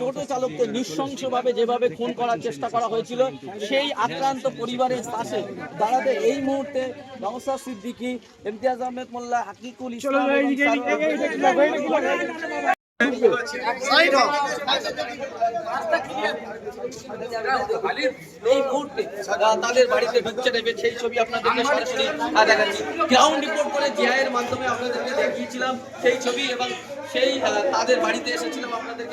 টোটো চালককে নৃশংসভাবে যেভাবে খুন করার চেষ্টা করা হয়েছিল, সেই আক্রান্ত পরিবারের পাশে দাঁড়াতে এই মুহূর্তে নওসাদ সিদ্দিকী, ইমতিয়াজ আহমেদ মোল্লা, হাকিকুল ইসলাম তাদের বাড়িতে ঢুকছে নেবে সেই ছবি আপনাদেরকে গ্রাউন্ড রিপোর্ট করে জিআইয়ের মাধ্যমে আপনাদেরকে দেখিয়েছিলাম সেই ছবি এবং সেই তাদের বাড়িতে এসেছিলাম আপনাদের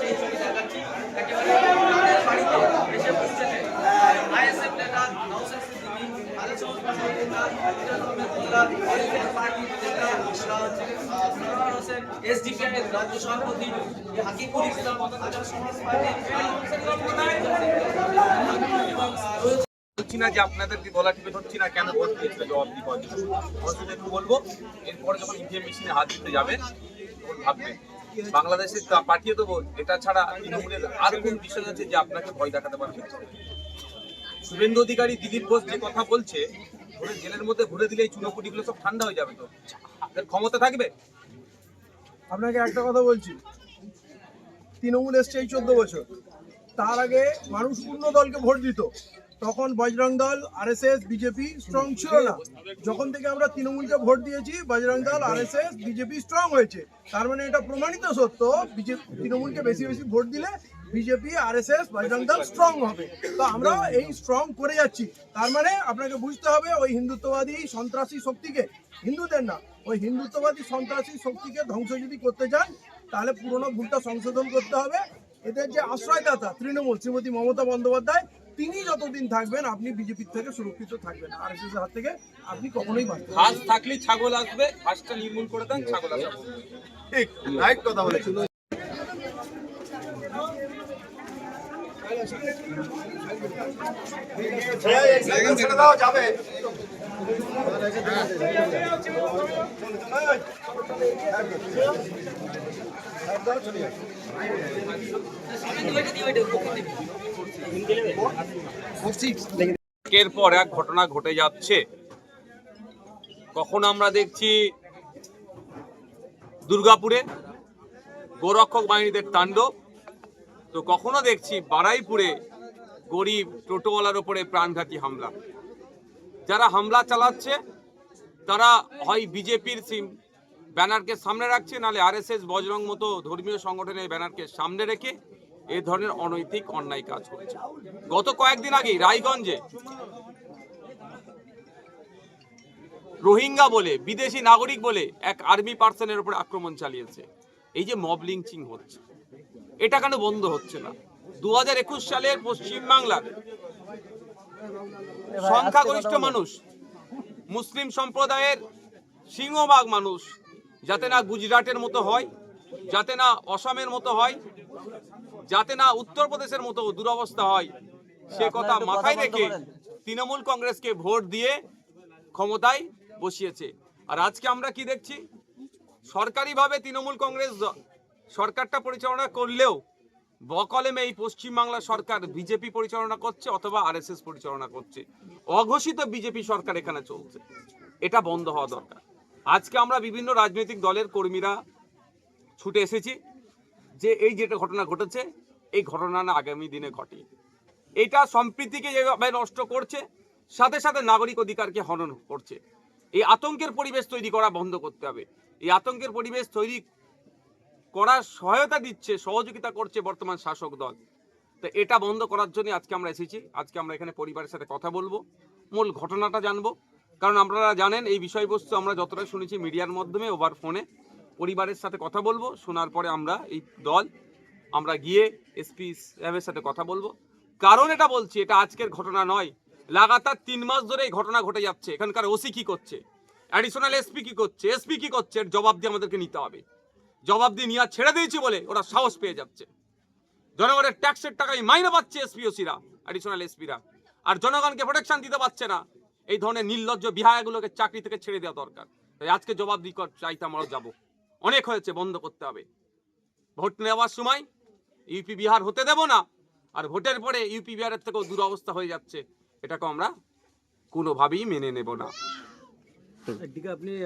সেই ছবি দেখাচ্ছি একেবারে তাদের বাড়িতে এসে পৌঁছেছে আইএসএফ নেতা নওশাদ সিদ্দিকী আলী সবুজ পাশা নেতা ইমতিয়াজ আহমেদ মোল্লা অলিফিয়ার পার্টির নেতা আহ, যে গলা টিপে ধরছি না, কেন একটু বলব, এরপরে যখন ইভিএম মেশিনে হাত দিতে তখন ভাববেন বাংলাদেশে পাঠিয়ে দেবো, এটা ছাড়া তৃণমূলের আর কোন বিষয় আছে যে আপনাকে ভয় দেখাতে পারবে শুভেন্দু অধিকারী দিলীপ ঘোষ যে কথা বলছে ধরে জেলের মধ্যে ঘুরে দিলে এই চুনোপুটিগুলো সব ঠান্ডা হয়ে যাবে তো। ক্ষমতা থাকবে? আপনাকে একটা কথা বলছি। তৃণমূল এসছে এই চোদ্দ বছর। তার আগে মানুষ পূর্ণ দলকে ভোট দিত। তখন বজরং দল, আরএসএস, বিজেপি স্ট্রং ছিল না। যখন থেকে আমরা তৃণমূলকে ভোট দিয়েছি, বজরং দল, আরএসএস, বিজেপি স্ট্রং হয়েছে। তার মানে এটা প্রমাণিত সত্য। বিজেপি তৃণমূলকে বেশি বেশি ভোট দিলে বিজেপি আরএসএস বজরং দল স্ট্রং হবে। তো আমরা এই স্ট্রং করে যাচ্ছি। তার মানে আপনাকে বুঝতে হবে ওই হিন্দুত্ববাদী সন্ত্রাসী শক্তিকে হিন্দুদের না ওই হিন্দুত্ববাদী সন্ত্রাসী শক্তিকে ধ্বংস যদি করতে চান তাহলে পুরনো ভুলটা সংশোধন করতে হবে। এদের যে আশ্রয়দাতা তৃণমূল শ্রীমতী মমতা বন্দ্যোপাধ্যায় তিনি যতদিন থাকবেন আপনি বিজেপির থেকে সুরক্ষিত থাকবেন। আর এস হাত থেকে আপনি কখনোই বাঁচতে পারবেন না। ঘাস থাকলেই ছাগল আসবে নির্মূল করে দেন ছাগল আসবে। ঠিক রাইট কথা একের পর এক ঘটনা ঘটে যাচ্ছে। কখন আমরা দেখছি দুর্গাপুরে গোরক্ষক বাহিনীদের তাণ্ডব, তো কখনো দেখছি বারাইপুরে গরিব টোটোওয়ালার ওপরে প্রাণঘাতী হামলা। যারা হামলা চালাচ্ছে, তারা হয় বিজেপির সিম, ব্যানারকে সামনে রাখছে নাহলে আরএসএস বজরং মতো ধর্মীয় সংগঠনের ব্যানারকে সামনে রেখে এ ধরনের অনৈতিক অন্যায় কাজ করছে। গত কয়েকদিন আগেই রায়গঞ্জে রোহিঙ্গা বলে, বিদেশি নাগরিক বলে এক আর্মি পার্সনের উপর আক্রমণ চালিয়েছে। এই যে মব লিঞ্চিং হচ্ছে, এটা কেন বন্ধ হচ্ছে না? দু হাজার একুশ সালের পশ্চিমবাংলার সংখ্যাগরিষ্ঠ মানুষ মুসলিম সম্প্রদায়ের সিংহভাগ মানুষ যাতে না গুজরাটের মতো হয় যাতে না অসমের মতো হয় যাতে না উত্তরপ্রদেশের মতো দুরবস্থা হয় সে কথা মাথায় রেখে তৃণমূল কংগ্রেসকে ভোট দিয়ে ক্ষমতায় বসিয়েছে। আর আজকে আমরা কি দেখছি? সরকারিভাবে তৃণমূল কংগ্রেস সরকারটা পরিচালনা করলেও বকলেমে এই পশ্চিমবাংলা সরকার বিজেপি পরিচালনা করছে অথবা আরএসএস পরিচালনা করছে। অঘোষিত বিজেপি সরকার এখানে চলছে। এটা বন্ধ হওয়া দরকার। আজকে আমরা বিভিন্ন রাজনৈতিক দলের কর্মীরা ছুটে এসেছি যে এই যেটা ঘটনা ঘটেছে, এই ঘটনা না আগামী দিনে ঘটে। এটা সম্প্রীতিকে যেভাবে নষ্ট করছে, সাথে সাথে নাগরিক অধিকারকে হনন করছে। এই আতঙ্কের পরিবেশ তৈরি করা বন্ধ করতে হবে। এই আতঙ্কের পরিবেশ তৈরি করার সহায়তা দিচ্ছে, সহযোগিতা করছে বর্তমান শাসক দল। তো এটা বন্ধ করার জন্য আজকে আমরা এসেছি। আজকে আমরা এখানে পরিবারের সাথে কথা বলব, মূল ঘটনাটা জানব। কারণ আপনারা জানেন, এই বিষয়বস্তু আমরা যতটা শুনেছি মিডিয়ার মাধ্যমে, ওভার ফোনে। পরিবারের সাথে কথা বলব, শোনার পরে আমরা এই দল, আমরা গিয়ে এসপি সাহেবের সাথে কথা বলব। কারণ এটা বলছি, এটা আজকের ঘটনা নয়। লাগাতার তিন মাস ধরে এই ঘটনা ঘটে যাচ্ছে। এখানকার ওসি কি করছে? অ্যাডিশনাল এসপি কি করছে? এসপি কি করছে? এর জবাব দিয়ে আমাদেরকে নিতে হবে। জবাব দিয়ে নিয়ে ছেড়ে দিয়েছি বলে ওরা সাহস পেয়ে যাচ্ছে। জনগণের ট্যাক্সের টাকায় মাইনে পাচ্ছে এসপি ওসিরা অ্যাডিশনাল এসপিরা। আর জনগণকে প্রোটেকশন দিতে পারছে না। এই ধরনের নির্লজ্জ বিহায়াগুলোকে চাকরি থেকে ছেড়ে দেওয়া দরকার। তাই আজকে জবাবদিহি কর- চাইতে আমরাও যাব। অনেক হয়েছে, বন্ধ করতে হবে। ভোট নেওয়ার সময় ইউপি, বিহার হতে দেব না। আর ভোটের পরে ইউপি, বিহারের থেকেও দুরবস্থা হয়ে যাচ্ছে। এটাকে আমরা কোনোভাবেই মেনে নেব না। আপনি